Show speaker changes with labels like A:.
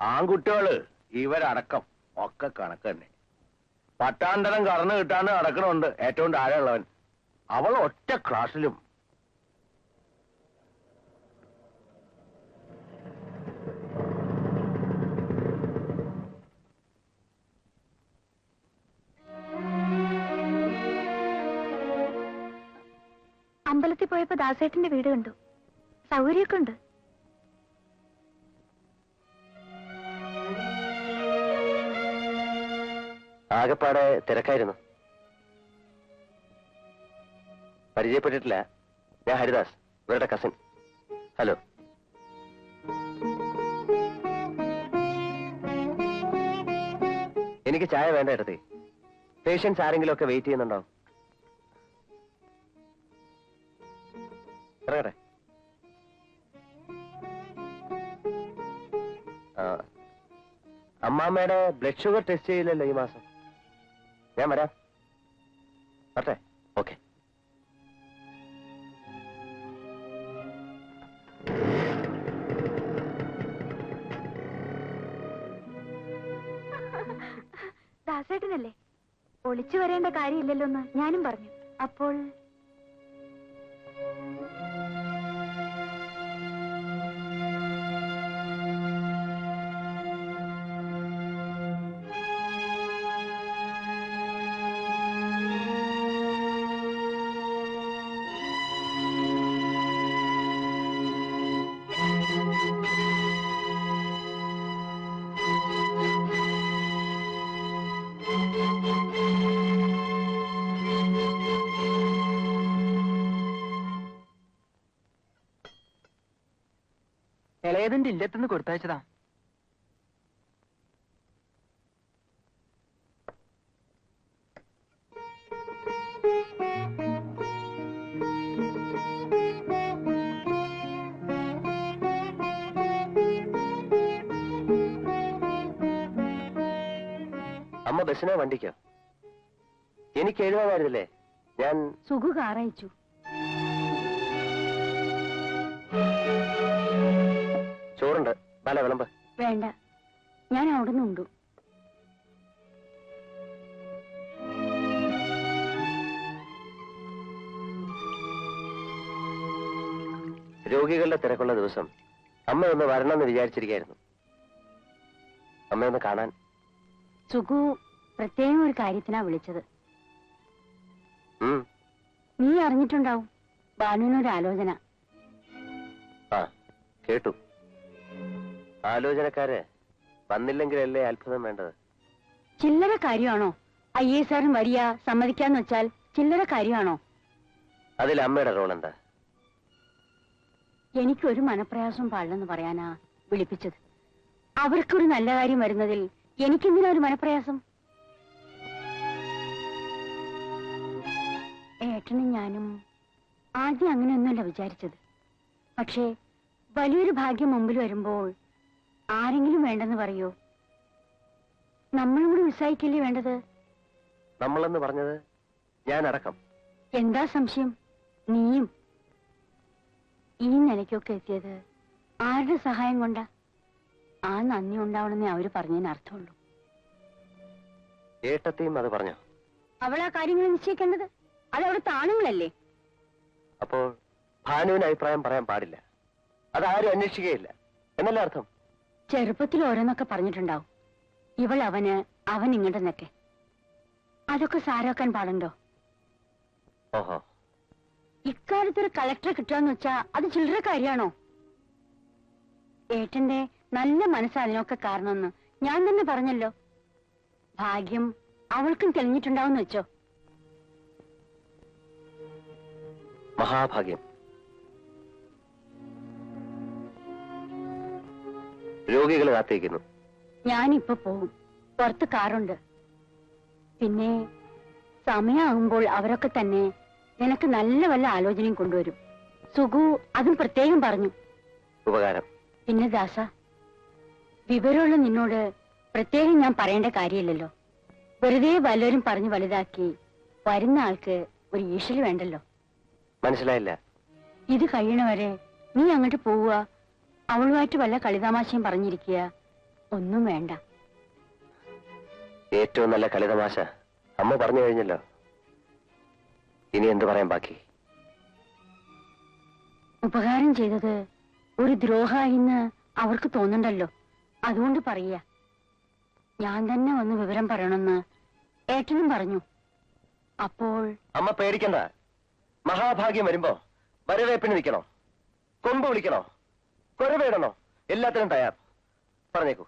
A: ആൺകുട്ടികൾ ഇവരടക്കം ഒക്കെ കണക്ക് തന്നെ. പട്ടാന്തരം കറന്നു കിട്ടാണ്ട് നടക്കണുണ്ട് ഏറ്റവും താഴെയുള്ളവൻ. അവൾ ഒറ്റ ക്ലാസ്സിലും.
B: അമ്പലത്തിൽ പോയപ്പോ ദാസേട്ടന്റെ വീട് കണ്ടു. സൗകര്യമൊക്കെ ഉണ്ട്.
C: ആകെപ്പാടെ തിരക്കായിരുന്നു. പരിചയപ്പെട്ടിട്ടില്ല. ഞാൻ ഹരിദാസ് ഇവരുടെ കസിൻ ഹലോ എനിക്ക് ചായ വേണ്ട ഇടത്തി പേഷ്യൻസ് ആരെങ്കിലും ഒക്കെ വെയിറ്റ് ചെയ്യുന്നുണ്ടോ? ഇറങ്ങട്ടെ. അമ്മാമ്മയുടെ ബ്ലഡ് ഷുഗർ ടെസ്റ്റ് ചെയ്യില്ലല്ലോ ഈ മാസം. ഞാൻ വരാം. വരട്ടെ? ഓക്കെ.
B: ദാസേട്ടനല്ലേ? ഒളിച്ചു വരേണ്ട കാര്യമില്ലല്ലോ എന്ന് ഞാനും പറഞ്ഞു. അപ്പോൾ
D: ഇളയതിന്റെ ഇല്ലത്തുനിന്ന് കൊടുത്തയച്ചതാ.
C: അമ്മ ബസ്സിനോ വണ്ടിക്കോ. എനിക്ക് എഴുതാമായിരുന്നില്ലേ ഞാൻ
B: സുഖു കാറയച്ചു
C: പല വിളമ്പ്.
B: വേണ്ട. ഞാൻ അവിടുന്ന് ഉണ്ടു.
C: രോഗികളുടെ തിരക്കുള്ള ദിവസം അമ്മ ഒന്ന് വരണമെന്ന് വിചാരിച്ചിരിക്കായിരുന്നു. അമ്മയൊന്ന് കാണാൻ.
B: സുഖു പ്രത്യേകം ഒരു കാര്യത്തിനാ വിളിച്ചത്. നീ അറിഞ്ഞിട്ടുണ്ടാവും. ബാനുവിനൊരു ആലോചന.
C: ആ കേട്ടു. ആലോചനക്കാര് വന്നില്ലെങ്കിലല്ലേ അത്ഭുതം വേണ്ടത്?
B: ചില്ലറ കാര്യമാണോ? ഐ എസ് ആറും വരിക സമ്മതിക്കാന്ന് വെച്ചാൽ ചില്ലറ കാര്യമാണോ?
C: അതിൽ അമ്മയുടെ റോൾ എന്താ?
B: എനിക്കൊരു മനപ്രയാസം പാടില്ലെന്ന് പറയാനാ വിളിപ്പിച്ചത്. അവർക്കൊരു നല്ല കാര്യം വരുന്നതിൽ എനിക്കെന്തിനാ ഒരു മനപ്രയാസം? ഏട്ടനും ഞാനും ആദ്യം അങ്ങനെയൊന്നുമല്ല വിചാരിച്ചത്. പക്ഷേ വലിയൊരു ഭാഗ്യം മുമ്പിൽ വരുമ്പോൾ ആരെങ്കിലും വേണ്ടെന്ന് പറയോ? നമ്മളും കൂടി ഉത്സാഹിക്കല്ലേ വേണ്ടത്?
C: നമ്മളെന്ന് പറഞ്ഞത് അടക്കം
B: എന്താ സംശയം? നീയും? ഈ നിലയ്ക്കൊക്കെ എത്തിയത് ആരുടെ സഹായം കൊണ്ടാ? ആ നന്ദി ഉണ്ടാവണമെന്നേ അവർ പറഞ്ഞതിന് അർത്ഥമുള്ളൂ.
C: ഏട്ടത്തെയും അത് പറഞ്ഞോ?
B: അവൾ ആ കാര്യങ്ങൾ നിശ്ചയിക്കേണ്ടത്? അത് അവിടുത്തെ ആണുങ്ങളല്ലേ
C: അപ്പോൾ ഭാനുവിന് അഭിപ്രായം പറയാൻ പാടില്ല. അതാരും അന്വേഷിക്കുകയില്ല. എന്നല്ല അർത്ഥം?
B: ചെറുപ്പത്തിൽ ഓരോന്നൊക്കെ പറഞ്ഞിട്ടുണ്ടാവും. ഇവൾ അവന് അവൻ ഇങ്ങോട്ടെന്നൊക്കെ. അതൊക്കെ സാരാക്കാൻ പാടുണ്ടോ?
C: ഓഹോ
B: ഇക്കാലത്ത് ഒരു കളക്ടറെ കിട്ടുകയെന്ന് വെച്ചാ അത് ചില്ലറ കാര്യമാണോ ഏട്ടന്റെ നല്ല മനസ്സ് അതിനൊക്കെ കാരണമെന്ന് ഞാൻ തന്നെ പറഞ്ഞല്ലോ. ഭാഗ്യം അവൾക്കും തെളിഞ്ഞിട്ടുണ്ടാവും വെച്ചോ.
C: മഹാഭാഗ്യം. രോഗികൾ കാത്തിരിക്കുന്നു.
B: ഞാനിപ്പൊ പോവും. പുറത്ത് കാറുണ്ട്. പിന്നെ സമയമാകുമ്പോൾ അവരൊക്കെ തന്നെ നിനക്ക് നല്ല വല്ല ആലോചനയും കൊണ്ടുവരും. സുഗു അതും പ്രത്യേകം പറഞ്ഞു.
C: ഉപകാരം.
B: പിന്നെ ദാസ വിവരമുള്ള നിന്നോട് പ്രത്യേകം ഞാൻ പറയേണ്ട കാര്യമില്ലല്ലോ. വെറുതെ വല്ലവരും പറഞ്ഞു വലുതാക്കി വരുന്ന ആൾക്ക് ഒരു ഈശ്വരി വേണ്ടല്ലോ.
C: മനസ്സിലായില്ല.
B: ഇത് കഴിയണവരെ നീ അങ്ങോട്ട് പോവുക. അവളുമായിട്ട് വല്ല കളിതമാശയും പറഞ്ഞിരിക്കുക. ഒന്നും വേണ്ട.
C: ഏറ്റവും നല്ല കളിതമാശ അമ്മ പറഞ്ഞു കഴിഞ്ഞല്ലോ. ഇനി എന്തു പറയാൻ ബാക്കി?
B: ഉപകാരം ചെയ്തത് ഒരു ദ്രോഹായിന്ന് അവർക്ക് തോന്നണ്ടല്ലോ. അതുകൊണ്ട് പറയ ഞാൻ തന്നെ വന്ന് വിവരം പറയണമെന്ന് ഏട്ടനും പറഞ്ഞു. അപ്പോൾ
C: അമ്മ പേടിക്കണ്ട. മഹാഭാഗ്യം വരുമ്പോ വരവേപ്പിന് നിൽക്കണോ. കൊമ്പ് വിളിക്കണോ. കൊരവേടണോ? എല്ലാത്തിനും തയ്യാർ. പറഞ്ഞേക്കൂ.